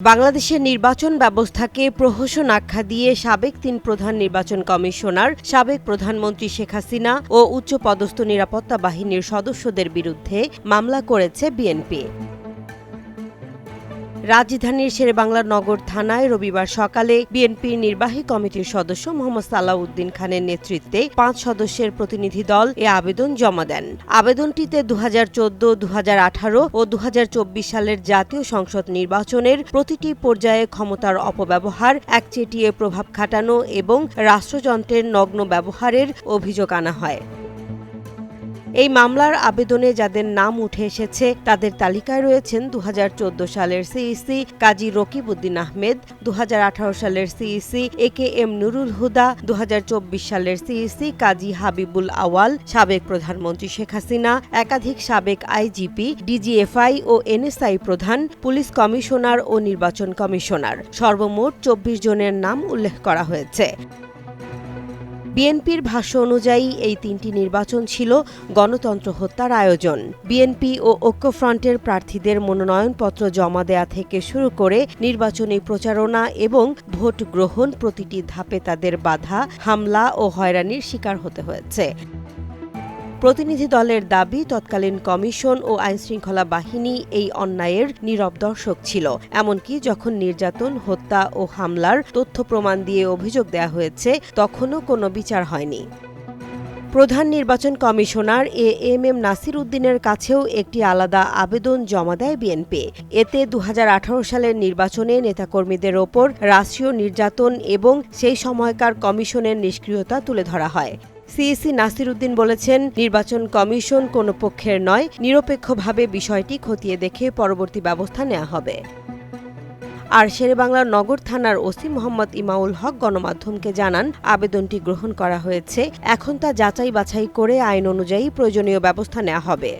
বাংলাদেশের নির্বাচন ব্যবস্থাকে প্রহসন আখ্যা দিয়ে সাবেক তিন প্রধান নির্বাচন কমিশনার, সাবেক প্রধানমন্ত্রী শেখ হাসিনা ও উচ্চপদস্থ নিরাপত্তা বাহিনীর সদস্যদের বিরুদ্ধে মামলা করেছে বিএনপি। রাজধানীর শেরেবাংলা নগর থানায় রবিবার সকালে বিএনপির নির্বাহী কমিটির সদস্য মোহাম্মদ সালাউদ্দিন খানের নেতৃত্বে পাঁচ সদস্যের প্রতিনিধি দল এ আবেদন জমা দেন। আবেদনটিতে দু হাজার চোদ্দ দু হাজার আঠারো ও দু হাজার চব্বিশ সালের জাতীয় সংসদ নির্বাচনের প্রতিটি পর্যায়ে ক্ষমতার অপব্যবহার, একচেটিয়ে প্রভাব খাটানো এবং রাষ্ট্রযন্ত্রের নগ্ন ব্যবহারের অভিযোগ আনা হয়। এই মামলার আবেদনে যাদের নাম উঠে এসেছে, তাদের তালিকায় রয়েছেন দুহাজার চোদ্দ সালের সিইসি কাজী রকিবউদ্দিন আহমেদ, দুহাজার আঠারো সালের CEC A K M Nurul Huda, দুহাজার চব্বিশ সালের সিইসি কাজী হাবিবুল আওয়াল, সাবেক প্রধানমন্ত্রী শেখ হাসিনা, একাধিক সাবেক আইজিপি, ডিজিএফআই ও এনএসআই প্রধান, পুলিশ কমিশনার ও নির্বাচন কমিশনার। সর্বমোট চব্বিশ জনের নাম উল্লেখ করা হয়েছে। বিএনপির ভাষ্য অনুযায়ী এই তিনটি নির্বাচন ছিল গণতন্ত্র হত্যার আয়োজন। বিএনপি ও ঐক্যফ্রন্টের প্রার্থীদের মনোনয়নপত্র জমা দেয়া থেকে শুরু করে নির্বাচনী প্রচারণা এবং ভোট গ্রহণ প্রতিটি ধাপে তাদের বাধা, হামলা ও হয়রানির শিকার হতে হয়েছে। প্রতিনিধি দলের দাবি, তৎকালীন কমিশন ও আইনশৃঙ্খলা বাহিনী এই অন্যায়ের নীরব দর্শক ছিল। এমনকি যখন নির্যাতন, হত্যা ও হামলার তথ্য প্রমাণ দিয়ে অভিযোগ দেয়া হয়েছে, তখনও কোনো বিচার হয়নি। প্রধান নির্বাচন commissioner A M M Nasir উদ্দিনের কাছেও একটি আলাদা আবেদন জমা দেয় বিএনপি। এতে দু হাজার আঠারো সালের নির্বাচনে নেতাকর্মীদের ওপর রাষ্ট্রীয় নির্যাতন এবং সেই সময়কার কমিশনের নিষ্ক্রিয়তা তুলে ধরা হয়। সিইসি নাসির উদ্দিন বলেছেন, নির্বাচন কমিশন কোনো পক্ষের নয়, নিরপেক্ষভাবে বিষয়টি খতিয়ে দেখে পরবর্তী ব্যবস্থা নেওয়া হবে। আর শেরেবাংলার নগর থানার ওসি মোহাম্মদ ইমাউল হক গণমাধ্যমকে জানান, আবেদনটি গ্রহণ করা হয়েছে। এখন তা যাচাই বাছাই করে আইন অনুযায়ী প্রয়োজনীয় ব্যবস্থা নেওয়া হবে।